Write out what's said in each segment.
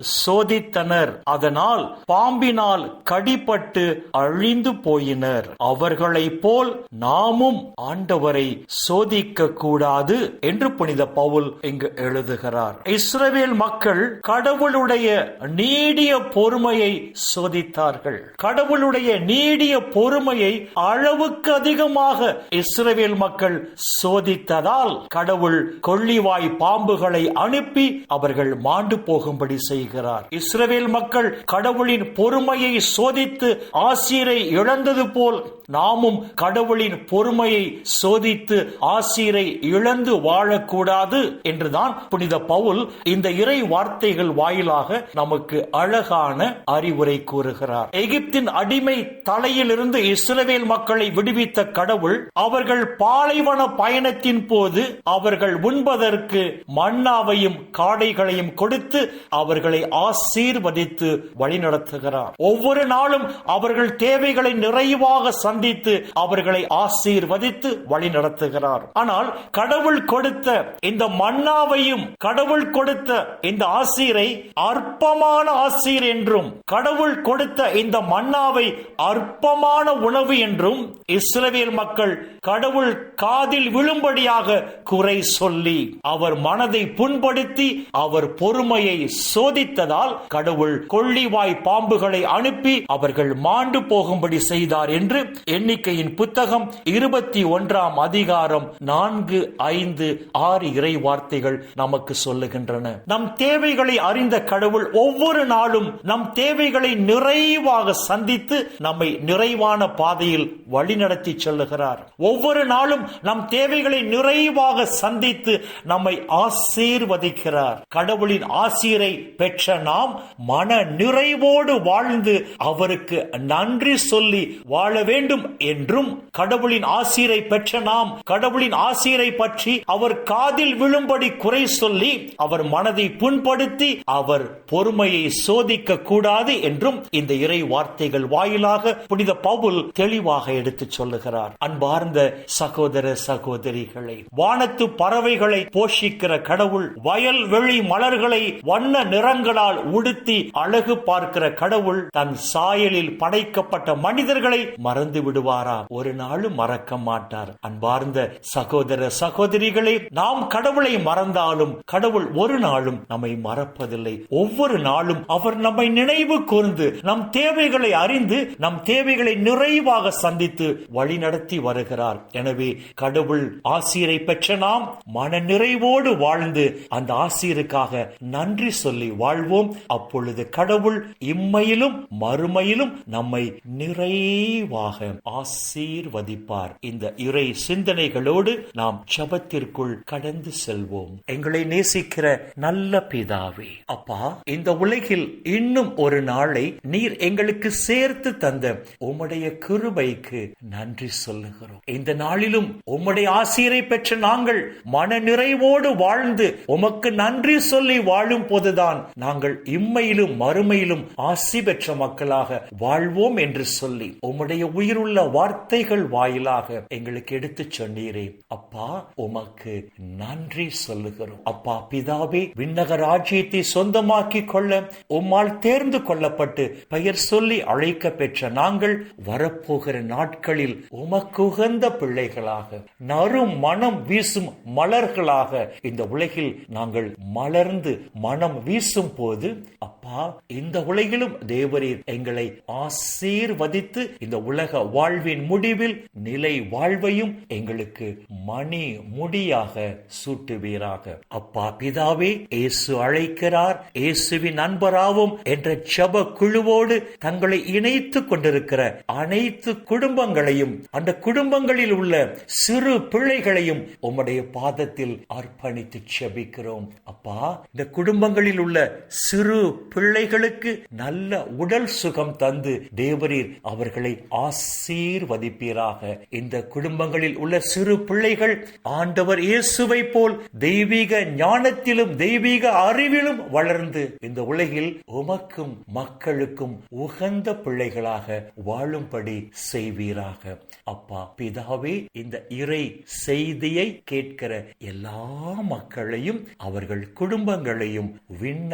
சோதித்தனர். அதனால் பாம்பினால் கடிபட்டு அழிந்து போயினர். அவர்களைப் போல் நாமும் ஆண்டவரை சோதிக்க கூடாது என்று புனித பவுல் இங்கு எழுதுகிறார். இஸ்ரவேல் மக்கள் கடவுளுடைய நீடிய பொறுமையை சோதித்தார்கள். கடவுளுடைய நீடிய பொறுமையை அளவுக்கு அதிகமாக இஸ்ரவேல் மக்கள் சோதித்ததால் கடவுள் கொள்ளிவாய் பாம்புகளை அனுப்பி அவர்கள் மாண்டு போகும்படி செய்கிறார். இஸ்ரவேல் மக்கள் கடவுளின் பொறுமையை சோதித்து ஆசீரை இழந்தது போல் நாமும் கடவுளின் பொறுமையை சோதித்து ஆசீரை இழந்து வாழக்கூடாது என்றுதான் புனித பவுல் இந்த இறை வார்த்தைகள் வாயிலாக நமக்கு அழகான அறிவுரை கூறுகிறார். எகிப்தின் அடிமை தலையிலிருந்து இஸ்ரவேல் மக்களை விடுவித்த கடவுள் அவர்கள் பாலைவன பயணத்தின் போது அவர்கள் உண்பதற்கு மன்னாவையும் காடைகளையும் கொடுத்து அவர்கள் ஆசீர்வதித்து வழிநடத்துகிறார். ஒவ்வொரு நாளும் அவர்கள் தேவைகளை நிறைவாக சந்தித்து அவர்களை ஆசீர்வதித்து வழிநடத்துகிறார். ஆனால் கடவுள் கொடுத்த இந்த மன்னாவையும் கடவுள் கொடுத்த இந்த ஆசீரை அற்பமான ஆசீர் என்றும் கடவுள் கொடுத்த இந்த மன்னாவை அற்பமான உணவு என்றும் இஸ்ரவேல் மக்கள் கடவுள் காதில் விழும்படியாக குறை சொல்லி அவர் மனதை புண்படுத்தி அவர் பொறுமையை சோதித்ததால் கடவுள் கொள்ளிவாய் பாம்புகளை அனுப்பி அவர்கள் மாண்டு போகும்படி செய்தார் என்று எண்ணிக்கையின் புத்தகம் இருபத்தி ஒன்றாம் அதிகாரம் நான்கு ஐந்து ஆறு இறை வார்த்தைகள் நமக்கு சொல்லுகின்றன. நம் தேவைகளை அறிந்த கடவுள் ஒவ்வொரு நாளும் நம் தேவைகளை நிறைவாக சந்தித்து நம்மை நிறைவான பாதையில் வழிநடத்தி செல்லுகிறார். ஒவ்வொரு நாளும் நம் தேவைகளை நிறைவாக சந்தித்து நம்மை ஆசீர்வதிக்கிறார். கடவுளின் ஆசீரை பெற்ற நாம் மன நிறைவோடு வாழ்ந்து அவருக்கு நன்றி சொல்லி வாழ வேண்டும் என்றும் கடவுளின் ஆசீரை பெற்ற நாம் கடவுளின் ஆசீரை பற்றி அவர் காதில் விழும்படி குறை சொல்லி அவர் மனதை புண்படுத்தி அவர் பொறுமையை சோதிக்க கூடாது என்றும் இந்த இறை வார்த்தைகள் வாயிலாக புனித பவுல் தெளிவாக எடுத்துச் சொல்லுகிறார். அன்பார்ந்த சகோதர சகோதரிகளை வானத்து பறவைகளை போஷிக்கிற கடவுள் வயல் வெளி மலர்களை வண்ண நிறங்களால் உடுத்தி அழகு பார்க்கிற கடவுள் தன் சாயலில் படைக்கப்பட்ட மனிதர்களை மறந்து விடுவாரா? ஒரு நாளும் மறக்க மாட்டார். அன்பார்ந்த சகோதர சகோதரிகளே நாம் கடவுளை மறந்தாலும் கடவுள் ஒரு நாளும் நம்மை மறப்பதில்லை. ஒவ்வொரு நாளும் அவர் நம்மை நினைவு கூர்ந்து நம் தேவைகளை அறிந்து நம் தேவைகளை நிறைவாக சந்தித்து வழிநடத்தி வருகிறார். எனவே கடவுள் ஆசிரியரை பெற்ற நாம் மன நிறைவோடு வாழ்ந்து அந்த ஆசிரியருக்காக நன்றி சொல்லி வாழ்வோம். அப்பொழுது கடவுள் இம்மையிலும் மறுமையிலும் நம்மை நிறைவாக ஆசீர்வதிப்பார். இந்த இறை சிந்தனைகளோடு நாம் ஜபத்திற்குள் கடந்து செல்வோம். எங்களை நேசிக்கிற நல்ல பிதாவே அப்பா இந்த உலகில் இன்னும் ஒரு நாளை நீர் எங்களுக்கு சேர்த்து தந்த உம்முடைய கிருபைக்கு நன்றி சொல்லுகிறோம். இந்த நாளிலும் உம்முடைய ஆசிரியரை பெற்ற நாங்கள் மன நிறைவோடு வாழ்ந்து உமக்கு நன்றி சொல்லி வாழும் போதுதான் நாங்கள் இம்மையிலும் மறுமையிலும் ஆசி பெற்ற மக்களாக வாழ்வோம் என்று சொல்லி உம்முடைய உயிருள்ள வார்த்தைகள் வாயிலாக எங்களுக்கு எடுத்துச் சொன்னீரே. அப்பா உமக்கு நன்றி சொல்லுகிறோம். அப்பா பிதாவே விண்ணக ராஜ்யத்தை சொந்தமாக்கி கொள்ள உம்மால் தேர்ந்து கொள்ளப்பட்டு பெயர் சொல்லி அழைக்க பெற்ற நாங்கள் வரப்போகிற நாட்களில் உமக்கு உகந்த பிள்ளைகளாக நறும் மனம் வீசும் மலர்களாக இந்த உலகில் நாங்கள் மலர்ந்து மனம் வீசும் போது அப்பா இந்த உலகிலும் தேவரீர் எங்களை ஆசீர்வதித்து இந்த உலக வாழ்வின் முடிவில் நிலை வாழ்வையும் எங்களுக்கு மணி முடியாக சூட்டுவீராக. அப்பா பிதாவே இயேசு அழைக்கிறார். இயேசுவின் நண்பராவும் என்ற ஜப குழுவோடு தங்களை இணைத்துக் கொண்டிருக்கிற அனைத்து குடும்பங்களையும் அந்த குடும்பங்களில் உள்ள சிறு பிள்ளைகளையும் உம்முடைய பாதத்தில் அர்ப்பணித்து செபிக்கிறோம். அப்பா இந்த குடும்பங்களில் உள்ள சிறு பிள்ளைகளுக்கு நல்ல உடல் சுகம் தந்து தேவரீர் அவர்களை ஆசீர்வதிப்பீராக. இந்த குடும்பங்களில் உள்ள சிறு பிள்ளைகள் ஆண்டவர் இயேசுவை போல் தெய்வீக ஞானத்திலும் தெய்வீக அறிவிலும் வளர்ந்து இந்த உலகில் உமக்கும் மக்களுக்கும் உகந்த பிள்ளைகளாக வாழும்படி செய்வீராக. அப்பா பிதாவே இந்த இறை செய்தியை கேட்கிற எல்லா மக்களையும் அவர்கள் குடும்பங்களையும் விண்ண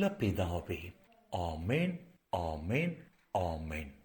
பிதாவே ஆமேன் ஆமேன் ஆமேன்